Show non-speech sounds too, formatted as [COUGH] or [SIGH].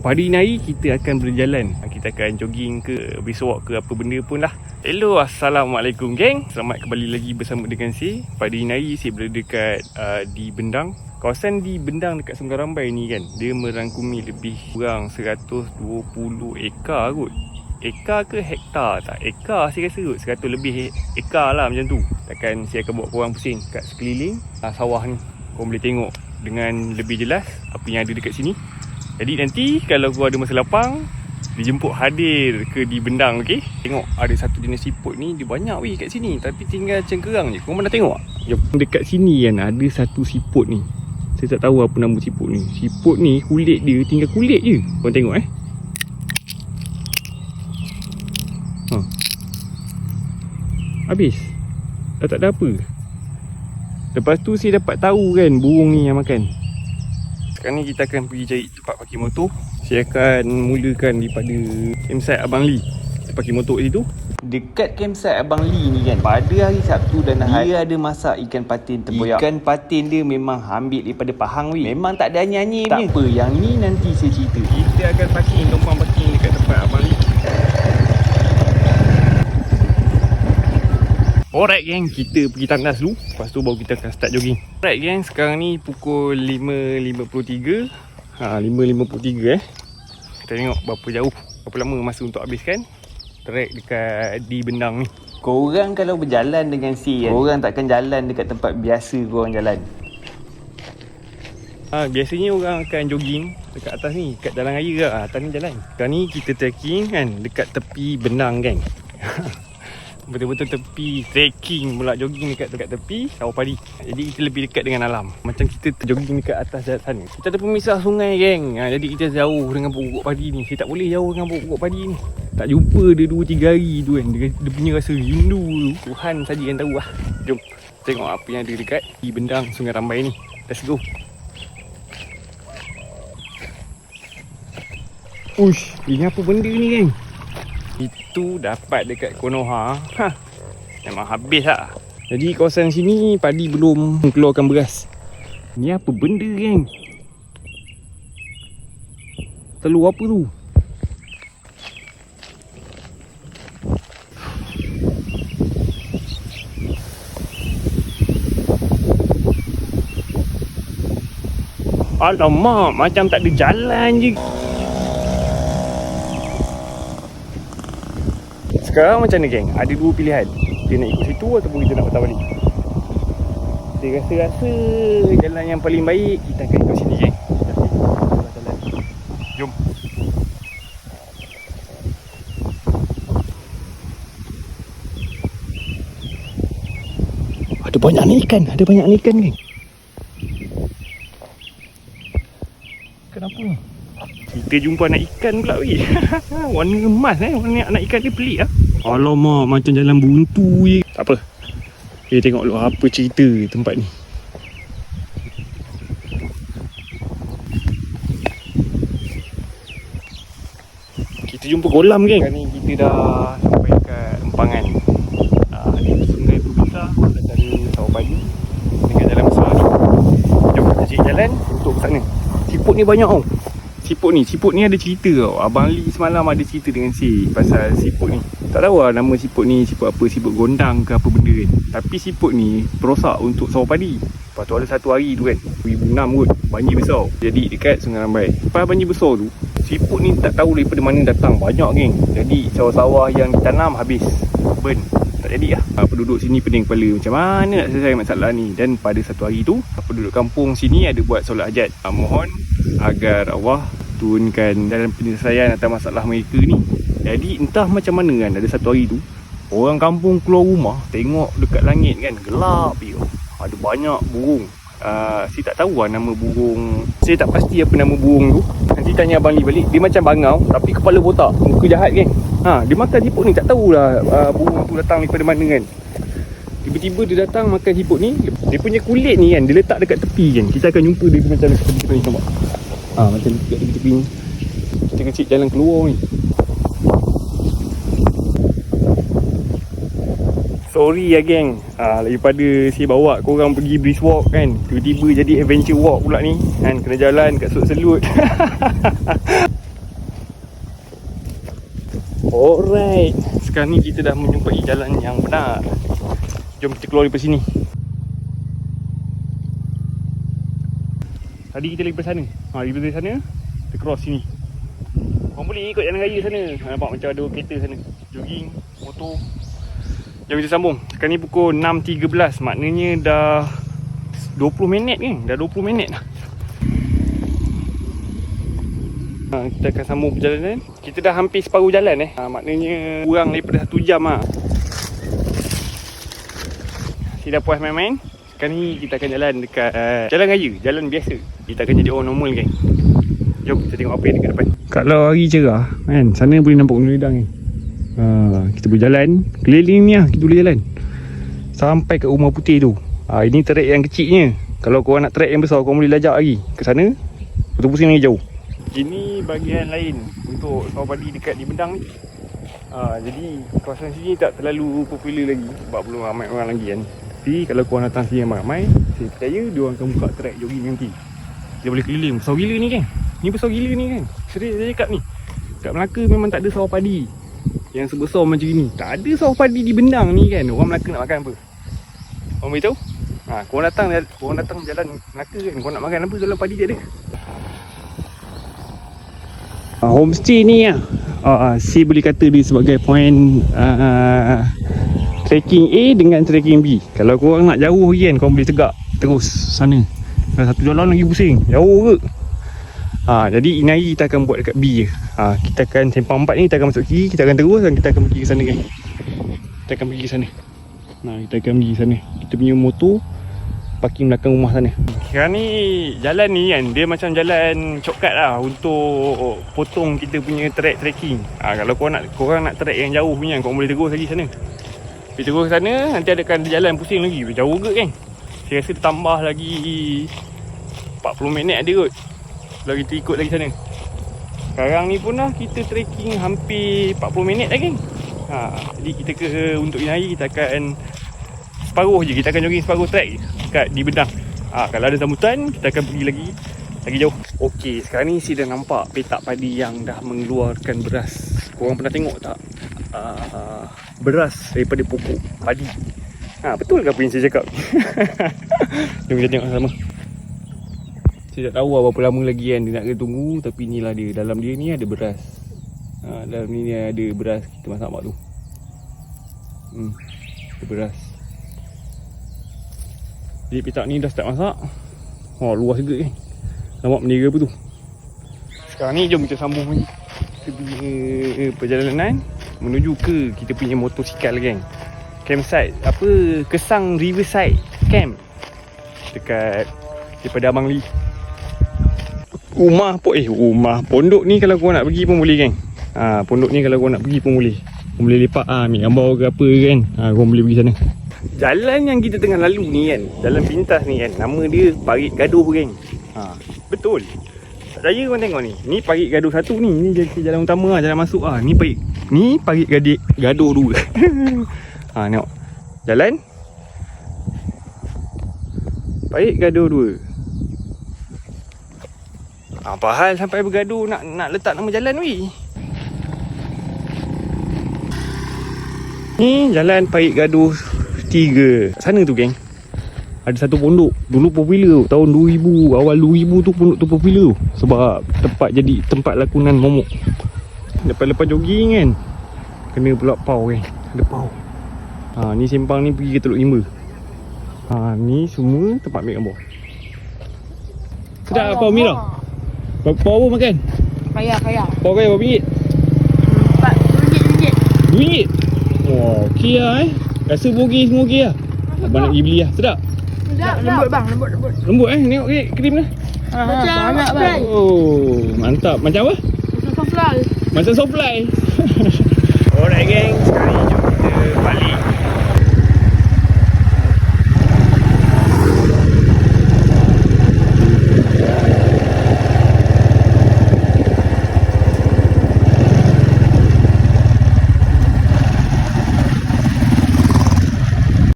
Pada hari ni kita akan berjalan. Kita akan jogging ke Brisk walk ke apa benda pun lah. Hello Assalamualaikum geng. Selamat kembali lagi bersama dengan si Pada hari ni saya berada dekat uh, Di Bendang. Kawasan di Bendang dekat Sungai Rambai ni kan Dia merangkumi lebih kurang 120 ekar kot. Ekar ke hektar? Tak? Ekar saya rasa kot. 100 lebih ekar lah macam tu. Takkan saya akan buat korang pusing kat sekeliling uh, Sawah ni. Korang boleh tengok dengan lebih jelas Apa yang ada dekat sini jadi nanti kalau gua ada masa lapang Dijemput hadir ke di Bendang okey. Tengok ada satu jenis siput ni Dia banyak weh kat sini Tapi tinggal cengkerang je. Kau mana tengok? Jom. Dekat sini kan ada satu siput ni. Saya tak tahu apa nama siput ni. Siput ni kulit dia tinggal kulit je. Kau tengok eh? Ha. Habis. Dah tak ada apa. Lepas tu saya dapat tahu kan Burung ni yang makan sekarang ni kita akan pergi cari tempat parking motor. Saya akan mulakan daripada campsite Abang Lee. Kita parking motor kat situ Dekat campsite Abang Lee ni kan Pada hari Sabtu dan Ahad Dia ada masak ikan patin tempoyak Ikan patin dia memang ambil daripada Pahang weh. Memang tak ada nyanyi punya. Tak apa, yang ni nanti saya cerita. Kita akan parking, tumpang parking dekat tempat Abang Lee Alright geng, kita pergi tandas dulu. Lepas tu baru kita akan start jogging. Alright geng, sekarang ni pukul 5.53 ha, 5.53 eh. Kita tengok berapa jauh Berapa lama masa untuk habiskan. Trek dekat di Bendang ni. Korang kalau berjalan dengan si kan Korang takkan jalan dekat tempat biasa korang jalan. Ha, Biasanya orang akan jogging dekat atas ni Dekat jalan raya lah, atas ni jalan. Sekarang ni kita trekking kan dekat tepi Bendang geng [LAUGHS] betul-betul tepi trekking pula jogging dekat dekat tepi sawah padi jadi kita lebih dekat dengan alam. Macam kita jogging dekat atas sana. Kita ada pemisah sungai geng. Ha, jadi kita jauh dengan pokok padi ni. Saya tak boleh jauh dengan pokok padi ni. Tak jumpa dia 2-3 hari tu kan. Dia, dia punya rasa rindu tu. Tuhan saja yang tahu lah. Jom tengok apa yang ada dekat di bendang sungai rambai ni. Let's go. Ush, ini apa benda ni geng? Itu dapat dekat Konoha. Ha, Memang habis lah. Jadi kawasan sini padi belum keluarkan beras. Ni apa benda geng? Telur apa tu? Alamak macam tak ada jalan je Sekarang macam mana geng? Ada dua pilihan. Kita nak ikut situ ataupun kita nak patah balik? Kita rasa-rasa jalan yang paling baik Kita akan ikut sini geng. Jom. Ada banyak ni ikan Ada banyak ni ikan geng Kita jumpa anak ikan pula weh. [LAUGHS] Warna emas eh. Warna anak ikan dia pelik ah. Alamak macam jalan buntu je. Tak apa. Kita tengok dulu apa cerita tempat ni. Kita jumpa kolam geng. Sekarang ni kita dah sampai ke Empangan. Uh, ni sungai berbesar antara Sawah Padi dengan jalan besar ni. Jom kita cari jalan untuk ke sana. Siput ni banyak tau. Oh. Siput ni, siput ni ada cerita tau. Abang Lee semalam ada cerita dengan si Pasal siput ni. Tak tahu lah nama siput ni Siput apa, siput gondang ke apa benda kan. Tapi siput ni perosak untuk sawah padi Lepas tu ada satu hari tu kan 2006 kot, banjir besar. Jadi dekat Sungai Rambai. Lepas banjir besar tu Siput ni tak tahu daripada mana datang. Banyak geng. Jadi sawah-sawah yang ditanam habis. Burn. Tak jadi lah. Penduduk sini pening kepala. Macam mana nak selesai masalah ni? Dan pada satu hari tu Penduduk kampung sini ada buat solat hajat. Mohon agar Allah turunkan dalam penyelesaian atas masalah mereka ni. Jadi entah macam mana kan ada satu hari tu orang kampung keluar rumah tengok dekat langit kan gelap je ada banyak burung. Uh, saya tak tahu lah nama burung. Saya tak pasti apa nama burung tu. Nanti tanya Abang Lee balik. Dia macam bangau tapi kepala botak muka jahat kan. Ha, dia makan siput ni. Tak tahulah uh, burung tu datang daripada mana kan. Tiba-tiba dia datang makan siput ni Dia punya kulit ni kan Dia letak dekat tepi kan. Kita akan jumpa dia macam tepi ni nampak Ha, macam dekat tepi-tepi ni Kita kecil jalan keluar ni. Sorry ya geng. Ha, Daripada saya bawa korang pergi brisk walk kan. Tiba-tiba jadi adventure walk pula ni. Kan Kena jalan kat selut-selut. [LAUGHS] Alright. Sekarang ni kita dah menjumpai jalan yang benar. Jom kita keluar daripada sini. Tadi kita lagi pergi ha, Daripada sana? Kita cross sini. Korang boleh ikut jalan raya sana. Ha, Nampak macam ada kereta sana. Jogging Motor. Jom kita sambung. Sekarang ni pukul 6.13 Maknanya dah 20 minit kan Dah 20 minit dah. Ha, kita akan sambung perjalanan. Kita dah hampir separuh jalan eh. Ha, Maknanya kurang daripada satu jam lah Si dah puas main-main Sekarang ni kita akan jalan dekat uh, Jalan raya, jalan biasa. Kita akan jadi orang normal kan Jom kita tengok apa yang dekat depan. Kalau hari cerah kan? Sana boleh nampak gunung ledang kan ha, Kita boleh jalan. Keliling ni lah kita boleh jalan. Sampai ke rumah putih tu. Ha, Ini trek yang kecilnya. Kalau korang nak trek yang besar Korang boleh lajak lagi. Ke sana Betul pusing lagi jauh. Ini bahagian lain untuk sawah padi dekat di Bendang ni. Ha, jadi kawasan sini tak terlalu popular lagi. Sebab belum ramai orang lagi kan. Tapi kalau korang datang sini ramai-ramai, saya percaya dia orang akan buka track jogging nanti. Dia boleh keliling. Besar gila ni kan? Ni besar gila ni kan? Serius saya cakap ni. Kat Melaka memang tak ada sawah padi yang sebesar macam ni. Tak ada sawah padi di Bendang ni kan. Orang Melaka nak makan apa? Orang beritahu? Ha, korang datang korang datang jalan Melaka kan. Korang nak makan apa kalau padi tak ada? uh, homestay ni lah uh, uh, si boleh kata dia sebagai point uh, trekking A dengan trekking B. Kalau korang nak jauh kan korang boleh tegak terus sana. Kalau satu jalan lagi pusing jauh ke? Ha, jadi ini hari kita akan buat dekat B je. Ha, Kita akan sempang 4 ni kita akan masuk kiri Kita akan terus dan kita akan pergi ke sana kan. Kita akan pergi ke sana. Nah, kita akan pergi ke sana. Kita punya motor parking belakang rumah sana. Sekarang ni jalan ni kan dia macam jalan shortcut lah untuk potong kita punya track trekking. Ha, Kalau korang nak, korang nak track yang jauh punya korang boleh terus lagi sana Pergi terus ke sana nanti ada kan jalan pusing lagi. Jauh ke kan Saya rasa tambah lagi 40 minit ada kot. Kalau kita ikut lagi sana. Sekarang ni pun lah kita trekking hampir 40 minit lagi ha, Jadi kita ke untuk ini hari kita akan separuh je. Kita akan jogging separuh track je kat di bedang. Ha, kalau ada sambutan kita akan pergi lagi lagi jauh. Okey, sekarang ni saya dah nampak petak padi yang dah mengeluarkan beras. Korang pernah tengok tak? Uh, beras daripada pokok padi. Ha, betul ke apa yang saya cakap? [LAUGHS] Jom kita tengok sama. Saya tak tahu berapa lama lagi kan dia nak kena tunggu tapi inilah dia. Dalam dia ni ada beras. Ha, dalam ni ada beras kita masak mak tu. Hmm, ada beras. Jadi petak ni dah start masak. Wah luas juga kan Nampak bendera apa tu? Sekarang ni jom kita sambung lagi Kita punya perjalanan Menuju ke kita punya motosikal kan Campsite Apa? Kesang Riverside Camp. Dekat Daripada Abang Lee. Rumah po Eh rumah Pondok ni kalau kau nak pergi pun boleh kan ha, Pondok ni kalau kau nak pergi pun boleh. Kau boleh lepak ha, ambil gambar ke apa kan ha, Kau boleh pergi sana. Jalan yang kita tengah lalu ni kan? Jalan pintas ni kan? Nama dia Parit Gaduh kan ha, Betul Percaya korang tengok ni Ni Parit Gaduh satu ni. Ni jalan utama lah Jalan masuk lah. Ni Parit Ni Parit Gadik Gaduh dua. [LAUGHS] Ha, Tengok. Jalan. Parit Gaduh dua. Apa hal sampai bergaduh Nak nak letak nama jalan weh. Ni jalan Parit Gaduh tiga. Sana tu geng Ada satu pondok Dulu popular tu. Tahun 2000 Awal 2000 tu pondok tu popular tu. Sebab tempat jadi Tempat lakonan momok. Lepas-lepas jogging kan Kena pula pau kan. Ada pau. Ha, Ni sempang ni pergi ke Teluk Limba ha, Ni semua tempat ambil gambar. Sedap pau Mira? Pau apa makan? Kaya, kaya. Pau kaya berapa ringgit? Empat ringgit, ringgit. RM2 Wah okey lah eh. Rasa bogi semua okey lah. Abang nak pergi beli lah. Sedap, lembut bang, lembut, lembut. Lembut eh Tengok ke krim ni Macam banyak, fly. bang. Oh mantap Macam apa? Macam soft fly. Macam soft [LAUGHS]